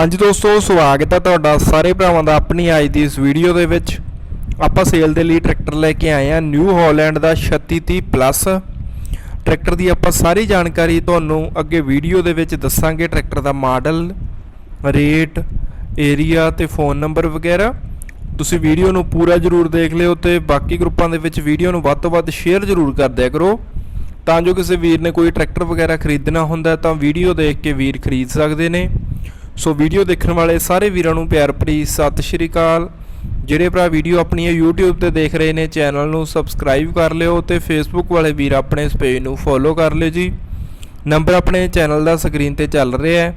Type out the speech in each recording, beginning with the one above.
ਹਾਂਜੀ ਦੋਸਤੋ, ਸਵਾਗਤ ਹੈ ਤੁਹਾਡਾ ਸਾਰੇ ਭਰਾਵਾਂ ਦਾ ਆਪਣੀ ਅੱਜ ਦੀ ਇਸ ਵੀਡੀਓ ਦੇ ਵਿੱਚ। ਆਪਾਂ ਸੇਲ ਦੇ ਲਈ ਟਰੈਕਟਰ ਲੈ ਕੇ ਆਏ ਹਾਂ ਨਿਊ ਹਾਲੈਂਡ ਦਾ 3630 ਪਲੱਸ ਟਰੈਕਟਰ ਦੀ ਆਪਾਂ ਸਾਰੀ ਜਾਣਕਾਰੀ ਤੁਹਾਨੂੰ ਅੱਗੇ ਵੀਡੀਓ ਦੇ ਵਿੱਚ ਦੱਸਾਂਗੇ ਟਰੈਕਟਰ ਦਾ ਮਾਡਲ ਰੇਟ ਏਰੀਆ ਤੇ ਫੋਨ ਨੰਬਰ ਵਗੈਰਾ। ਤੁਸੀਂ ਵੀਡੀਓ ਨੂੰ ਪੂਰਾ ਜ਼ਰੂਰ ਦੇਖ ਲਿਓ ਤੇ ਬਾਕੀ ਗਰੁੱਪਾਂ ਦੇ ਵਿੱਚ ਵੀਡੀਓ ਨੂੰ ਵੱਧ ਤੋਂ ਵੱਧ ਸ਼ੇਅਰ ਜ਼ਰੂਰ ਕਰ ਦਿਆ ਕਰੋ। ਤਾਂ ਜੋ ਕਿਸੇ ਵੀਰ ਨੇ ਕੋਈ ਟਰੈਕਟਰ ਵਗੈਰਾ ਖਰੀਦਣਾ ਹੁੰਦਾ ਤਾਂ ਵੀਡੀਓ ਦੇਖ ਕੇ ਵੀਰ ਖਰੀਦ ਸਕਦੇ ਨੇ। ਸੋ ਵੀਡੀਓ ਦੇਖਣ ਵਾਲੇ ਸਾਰੇ ਵੀਰਾਂ ਨੂੰ ਪਿਆਰ ਭਰੀ ਸਤਿ ਸ਼੍ਰੀ ਅਕਾਲ। ਜਿਹੜੇ ਭਰਾ ਵੀਡੀਓ ਆਪਣੀਆਂ YouTube ਤੇ ਦੇਖ ਰਹੇ ਨੇ, ਚੈਨਲ ਨੂੰ ਸਬਸਕ੍ਰਾਈਬ ਕਰ ਲਿਓ ਤੇ Facebook ਵਾਲੇ ਵੀਰ ਆਪਣੇ ਇਸ ਪੇਜ ਨੂੰ ਫੋਲੋ ਕਰ ਲਿਓ ਜੀ। ਨੰਬਰ ਆਪਣੇ ਚੈਨਲ ਦਾ ਸਕਰੀਨ ਤੇ ਚੱਲ ਰਿਹਾ ਹੈ।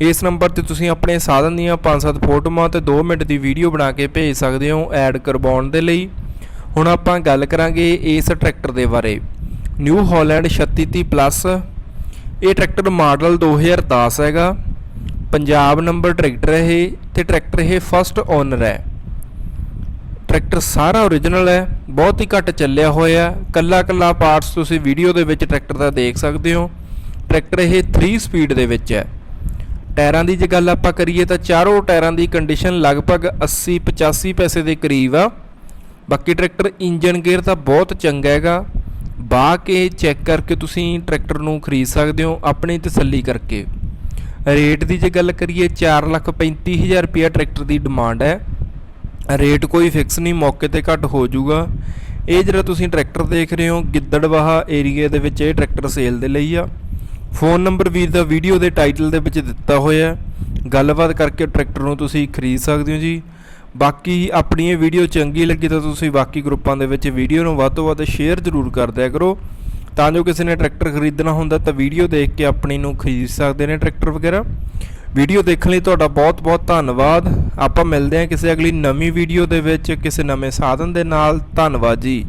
ਇਸ ਨੰਬਰ ਤੇ ਤੁਸੀਂ ਆਪਣੇ ਸਾਧਨ ਦੀਆਂ 5-7 ਫੋਟੋਆਂ ਤੇ 2 ਮਿੰਟ ਦੀ ਵੀਡੀਓ ਬਣਾ ਕੇ ਭੇਜ ਸਕਦੇ ਹੋ ਐਡ ਕਰਵਾਉਣ ਦੇ ਲਈ। ਹੁਣ ਆਪਾਂ ਗੱਲ ਕਰਾਂਗੇ ਇਸ ਟਰੈਕਟਰ ਦੇ ਬਾਰੇ। ਨਿਊ ਹਾਲੈਂਡ 3630 ਪਲੱਸ ਇਹ ਟਰੈਕਟਰ ਮਾਡਲ 2010 ਹੈਗਾ। ਪੰਜਾਬ ਨੰਬਰ ਟਰੈਕਟਰ ਇਹ ਤੇ ਟਰੈਕਟਰ ਇਹ ਫਸਟ ਓਨਰ ਹੈ। ਟਰੈਕਟਰ ਸਾਰਾ ਓਰੀਜਨਲ ਹੈ, ਬਹੁਤ ਹੀ ਘੱਟ ਚੱਲਿਆ ਹੋਇਆ ਕੱਲਾ ਕੱਲਾ ਪਾਰਟਸ ਤੁਸੀਂ ਵੀਡੀਓ ਦੇ ਵਿੱਚ ਟਰੈਕਟਰ ਦਾ ਦੇਖ ਸਕਦੇ ਹੋ। ਟਰੈਕਟਰ ਇਹ 3 ਸਪੀਡ ਦੇ ਵਿੱਚ ਹੈ। ਟਾਇਰਾਂ ਦੀ ਜੇ ਗੱਲ ਆਪਾਂ ਕਰੀਏ ਤਾਂ ਚਾਰੋਂ ਟਾਇਰਾਂ ਦੀ ਕੰਡੀਸ਼ਨ ਲਗਭਗ 80 85 ਪੈਸੇ ਦੇ ਕਰੀਬ ਆ। ਬਾਕੀ ਟਰੈਕਟਰ ਇੰਜਨ ਗੇਅਰ ਤਾਂ ਬਹੁਤ ਚੰਗਾ ਹੈਗਾ। ਬਾ ਕੇ ਚੈੱਕ ਕਰਕੇ ਤੁਸੀਂ ਟਰੈਕਟਰ ਨੂੰ ਖਰੀਦ ਸਕਦੇ ਹੋ, ਆਪਣੀ ਤਸੱਲੀ ਕਰਕੇ। ਰੇਟ ਦੀ ਜੇ ਗੱਲ ਕਰੀਏ 435000 ਰੁਪਏ ਟਰੈਕਟਰ ਦੀ ਡਿਮਾਂਡ ਹੈ। ਰੇਟ ਕੋਈ ਫਿਕਸ ਨਹੀਂ, ਮੌਕੇ ਤੇ ਘੱਟ ਹੋ ਜਾਊਗਾ। ਇਹ ਜਿਹੜਾ ਤੁਸੀਂ ਟਰੈਕਟਰ ਦੇਖ ਰਹੇ ਹੋ, ਗਿੱਦੜਵਾਹਾ ਏਰੀਆ ਦੇ ਵਿੱਚ ਇਹ ਟਰੈਕਟਰ ਸੇਲ ਦੇ ਲਈ ਆ। ਫੋਨ ਨੰਬਰ ਵੀਰ ਦਾ ਵੀਡੀਓ ਦੇ ਟਾਈਟਲ ਦੇ ਵਿੱਚ ਦਿੱਤਾ ਹੋਇਆ ਹੈ। ਗੱਲਬਾਤ ਕਰਕੇ ਟਰੈਕਟਰ ਨੂੰ ਤੁਸੀਂ ਖਰੀਦ ਸਕਦੇ ਹੋ ਜੀ। ਬਾਕੀ ਆਪਣੀ ਇਹ ਵੀਡੀਓ ਚੰਗੀ ਲੱਗੀ ਤਾਂ ਤੁਸੀਂ ਬਾਕੀ ਗਰੁੱਪਾਂ ਦੇ ਵਿੱਚ ਵੀਡੀਓ ਨੂੰ ਵੱਧ ਤੋਂ ਵੱਧ ਸ਼ੇਅਰ ਜ਼ਰੂਰ ਕਰ ਦਿਆ ਕਰੋ। ਤਾਂ ਜੋ ਕਿਸੇ ਨੇ ਟਰੈਕਟਰ ਖਰੀਦਣਾ ਹੁੰਦਾ ਤਾਂ ਵੀਡੀਓ ਦੇਖ ਕੇ ਆਪਣੀ ਨੂੰ ਖਰੀਦ ਸਕਦੇ ਨੇ ਟਰੈਕਟਰ ਵਗੈਰਾ। ਵੀਡੀਓ ਦੇਖਣ ਲਈ ਤੁਹਾਡਾ ਬਹੁਤ-ਬਹੁਤ ਧੰਨਵਾਦ। ਆਪਾਂ ਮਿਲਦੇ ਹਾਂ ਕਿਸੇ ਅਗਲੀ ਨਵੀਂ ਵੀਡੀਓ ਦੇ ਵਿੱਚ, ਕਿਸੇ ਨਵੇਂ ਸਾਧਨ ਦੇ ਨਾਲ। ਧੰਨਵਾਦ ਜੀ।